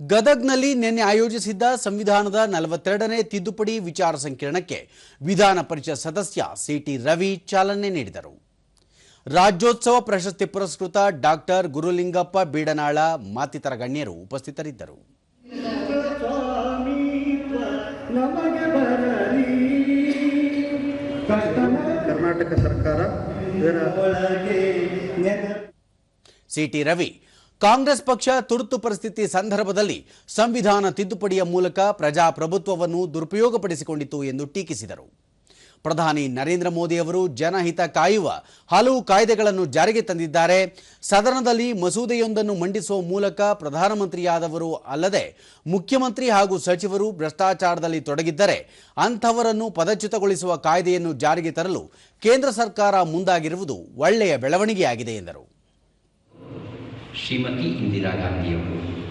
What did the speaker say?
ಗದಗ್ನಲ್ಲಿ ನಿನ್ನೆ ಆಯೋಜಿಸಿದ್ದ ಸಂವಿಧಾನದ ನಲವತ್ತೆರಡನೇ ತಿದ್ದುಪಡಿ ವಿಚಾರ ಸಂಕಿರಣಕ್ಕೆ ವಿಧಾನ ಪರಿಷತ್ ಸದಸ್ಯ ಸಿಟಿ ರವಿ ಚಾಲನೆ ನೀಡಿದರು. ರಾಜ್ಯೋತ್ಸವ ಪ್ರಶಸ್ತಿ ಪುರಸ್ಕೃತ ಡಾಕ್ಟರ್ ಗುರುಲಿಂಗಪ್ಪ ಬೀಡನಾಳ ಮತ್ತಿತರ ಗಣ್ಯರು ಉಪಸ್ಥಿತರಿದ್ದರು. ಕರ್ನಾಟಕ ಸರ್ಕಾರ ಸಿಟಿ ರವಿ ಕಾಂಗ್ರೆಸ್ ಪಕ್ಷ ತುರ್ತು ಪರಿಸ್ಥಿತಿ ಸಂದರ್ಭದಲ್ಲಿ ಸಂವಿಧಾನ ತಿದ್ದುಪಡಿಯ ಮೂಲಕ ಪ್ರಜಾಪ್ರಭುತ್ವವನ್ನು ದುರುಪಯೋಗಪಡಿಸಿಕೊಂಡಿತು ಎಂದು ಟೀಕಿಸಿದರು. ಪ್ರಧಾನಿ ನರೇಂದ್ರ ಮೋದಿ ಅವರು ಜನಹಿತ ಕಾಯುವ ಹಲವು ಕಾಯ್ದೆಗಳನ್ನು ಜಾರಿಗೆ ತಂದಿದ್ದಾರೆ. ಸದನದಲ್ಲಿ ಮಸೂದೆಯೊಂದನ್ನು ಮಂಡಿಸುವ ಮೂಲಕ ಪ್ರಧಾನಮಂತ್ರಿಯಾದವರು ಅಲ್ಲದೆ ಮುಖ್ಯಮಂತ್ರಿ ಹಾಗೂ ಸಚಿವರು ಭ್ರಷ್ಟಾಚಾರದಲ್ಲಿ ತೊಡಗಿದ್ದರೆ ಅಂಥವರನ್ನು ಪದಚ್ಯುತಗೊಳಿಸುವ ಕಾಯ್ದೆಯನ್ನು ಜಾರಿಗೆ ತರಲು ಕೇಂದ್ರ ಸರ್ಕಾರ ಮುಂದಾಗಿರುವುದು ಒಳ್ಳೆಯ ಬೆಳವಣಿಗೆಯಾಗಿದೆ ಎಂದರು. श्रीमती इंदिरा गांधी को।